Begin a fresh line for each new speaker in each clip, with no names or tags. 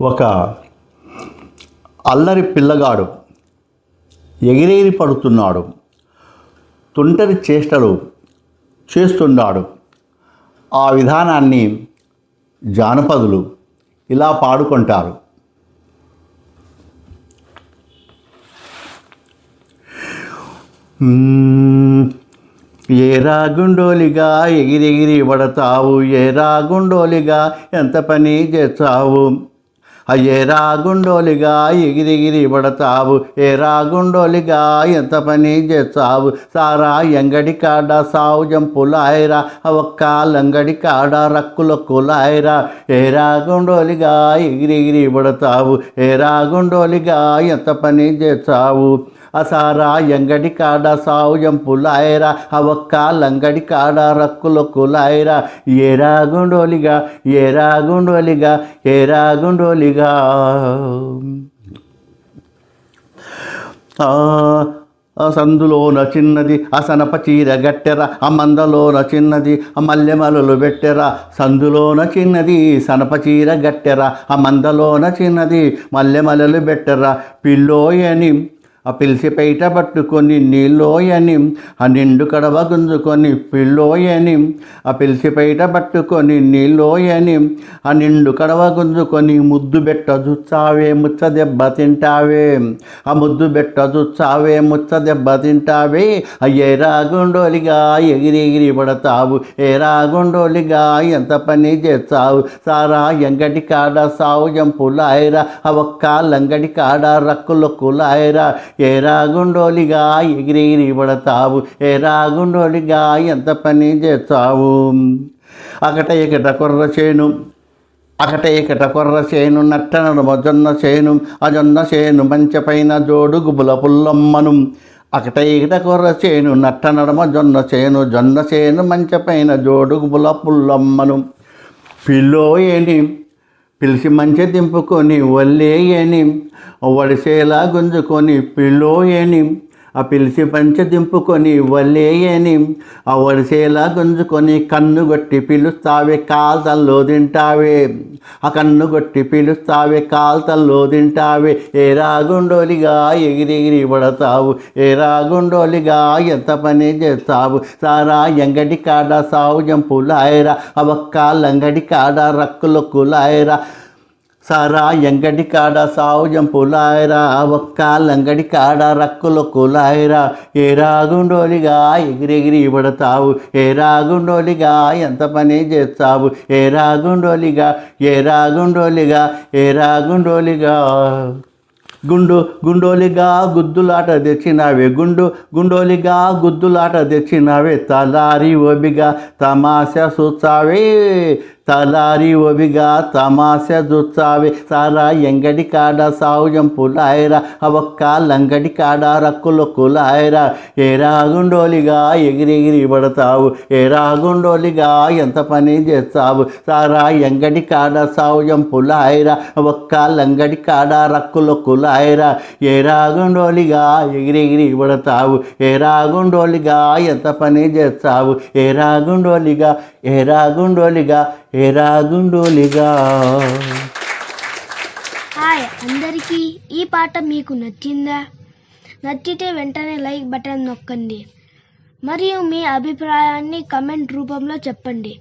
ఒక అల్లరి పిల్లగాడు ఎగిరేరి పడుతున్నాడు. తుంటరి చేష్టలు చేస్తున్నాడు ఆ విధానాన్ని జానపదులు ఇలా పాడుకుంటారు. ఏ రాగుండోలిగా ఎగిరెగిరి పడతావు ఏ రాగుండోలిగా ఎంత పని చేస్తావు? అయ్యేరా గుండోలిగా ఎగిరిగిరి పడతావు. ఏరా గుండోలిగా ఎంత పని చేస్తావు? సారా ఎంగడి కాడ సావు జంపులాయరా. ఒక్క లంగడి కాడ రక్కుల కులాయరా. ఏరా గుండోలిగా ఎగిరిగిరి పడతావు. ఏరా గుండోలిగా ఎంత పని చేస్తావు? అసారా ఎంగడి కాడ సాయం పులాయరా అవక్క లంగడి కాడ రక్కుల కులాయరా. ఏరా గుండోలిగా ఏరా గుండోలిగా ఏరా గుండోలిగా ఆ సందులోన చిన్నది అసనప చీర గట్టెర ఆ మందలోన చిన్నది ఆ మల్లెమలలు పెట్టెర. సందులోన చిన్నది సనప చీర గట్టెర ఆ మందలోన చిన్నది మల్లెమలలు పెట్టెర. పిల్లోయని ఆ పిలిచి పైట పట్టుకొని నీలోయని ఆ నిండు కడవ గుంజుకొని పిల్లోయని ఆ పిలిచి పైట పట్టుకొని నీలోయని ఆ నిండు కడవ గుంజుకొని ముద్దు బెట్ట జుచ్చావే ముచ్చ దెబ్బ తింటావే. ఆ ముద్దు బెట్ట జుచ్చావే ముచ్చ దెబ్బ తింటావే. అయ్యే గుండోలిగా ఎగిరి ఎగిరి పడతావు ఏ రాగుండోలిగా ఎంత పని చేస్తావు. సారా ఎంగడి కాడ సావు జంపులాయరా ఆ ఒక్క లంగడి కాడ రక్కుల ఏరా గుండోలిగా ఎగిరి ఎగిరి పడతావు ఏరా గుండోలిగా ఎంత పని చేస్తావు? అకట ఇకట కొర్ర చేను అకట ఇకట కొర్ర చేను నట్టనడు మొజొన్న చేను ఆ చేను మంచపైన జోడు గుబుల పుల్లమ్మను. అకట ఇకట కొర్ర చేను నట్ట నడమ జొన్న చేను జొన్న చేను మంచపైన జోడు గుబుల పుల్లమ్మను. పిల్లోయేని పిలిచి మంచి దింపుకొని వల్లేయని వడిసేలా గుంజుకొని పిల్లోయని. ఆ పిలిచి పంచ దింపుకొని వల్లేయని ఆ వడిసేలా గుంజుకొని కన్ను కొట్టి పిలుస్తావే కాల్తల్లో తింటావే. ఆ కన్ను కొట్టి పిలుస్తావే కాల్తల్లో తింటావే. ఏ రాగుండోలిగా ఎగిరెగిరి పడతావు ఏ రాగుండోలిగా ఎంత పని చేస్తావు. సారా ఎంగడి కాడ సావు జంపులాయరా అవక్క లంగడి కాడ రక్కులొక్కులాయరా. సారా ఎంగడి కాడ సావుజం జంపులాయరా ఒక్క లంగడి కాడ రక్కుల కులాయరా. ఏ రాగుండోలిగా ఎగిరెగిరి పడతావు ఏ రాగుండోలిగా ఎంత పని చేస్తావు. ఏ రాగుండోలిగా ఏ రాగుండోలిగా ఏ రాగుండోలిగా. గుండు గుండోలిగా గుద్దులాట తెచ్చినావే గుండు గుండోలిగా గుద్దులాట తెచ్చినావే. తలారి ఓబిగా తమాషా చూస్తావే తలారి ఒవిగా తమాస దుత్సావి సారా ఎంగడి కాడ సావు పులాయరా. అవక్క లంగడి కాడ రక్కుల కులాయరా. ఏ రాగుండోలిగా ఎగిరెగిరి పడతావు. ఏ రాగుండోలిగా ఎంత పని చేస్తావు. సారా ఎంగడి కాడ సావు పులాయరా. అవక్క లంగడి కాడ రక్కుల కులాయరా. ఏ రాగుండోలిగా ఎగిరెగిరి పడతావు. ఏ రాగుండోలిగా ఎంత పని చేస్తావు. ఏ రాగుండోలిగా ఏ
హాయ్ అందరికీ ఈ పాట మీకు నచ్చిందా? నచ్చితే వెంటనే లైక్ బటన్ నొక్కండి. మరియు మీ అభిప్రాయాన్ని కమెంట్ రూపంలో చెప్పండి.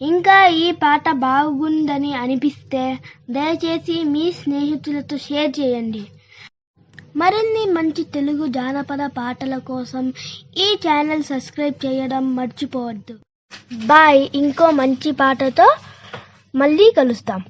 ఇంకా ఈ పాట బాగుందని అనిపిస్తే దయచేసి మీ స్నేహితులతో షేర్ చేయండి. మరిన్ని మంచి తెలుగు జానపద పాటల కోసం ఈ ఛానల్ సబ్స్క్రైబ్ చేయడం మర్చిపోవద్దు. బాయ్ ఇంకో మంచి పాటతో మళ్ళీ కలుస్తాం.